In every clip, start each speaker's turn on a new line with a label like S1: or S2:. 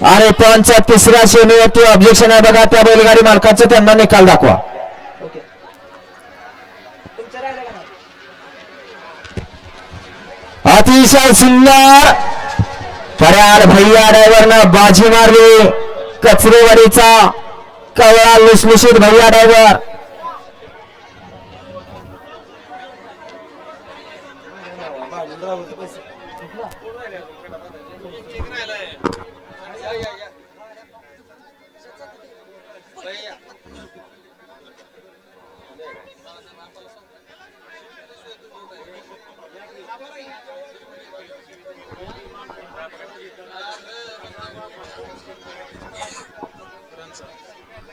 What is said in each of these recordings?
S1: आणि पंच तिसऱ्या श्रेणीवरती ऑब्जेक्शन आहे बघा त्या बैलगाडी मालकाचं त्यांना निकाल दाखवा. अतिशय सुंदर. पर्याल भैया ड्रायव्हरनं बाजी मारली. कचरेवाडीचा कवळा लुसलुशीत भैया ड्रायव्हर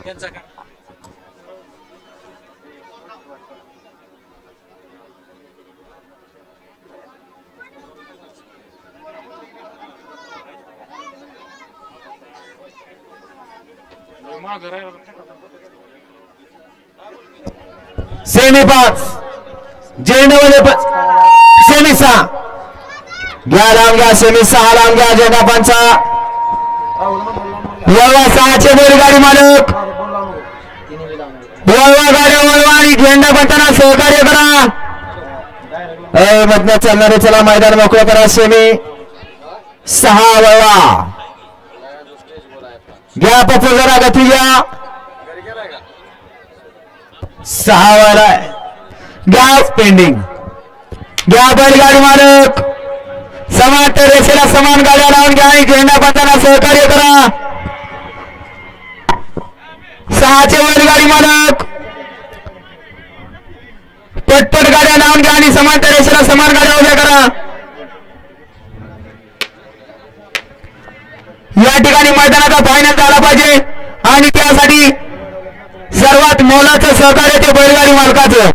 S2: त्यांचा का
S1: सेमी पाच. झेंडवले पाच सेमी सहा. घ्या लांब घ्या सेमी सहा लांब घ्या झेंडा पंचा. वळवा सहाचे बैलगाडी मालक. वळवा गाड्या वळवा आणि झेंडा पंचांना सहकार्य करा. ए मधनं चालणारे चला मैदान मोकळं करा सेमी. सहा वळवा. घ्या पप्पू जरा गती घ्या. सहा वाला घ्या पेंडिंग घ्या बैलगाडी मालक. समान रेषेला समान गाड्या लावून घ्या आणि झेंडा पंचांना सहकार्य करा. सहाचे बैलगाडी मालक. पटपट गाड्या लावून घ्या आणि समान रेषेला समान गाड्या उभ्या करा. या ठिकाणी मैदानाचा फायनल झाला पाहिजे. आणि त्यासाठी सर्वात मोलाचं सहकार्य ते बैलगाडी मालकाचं.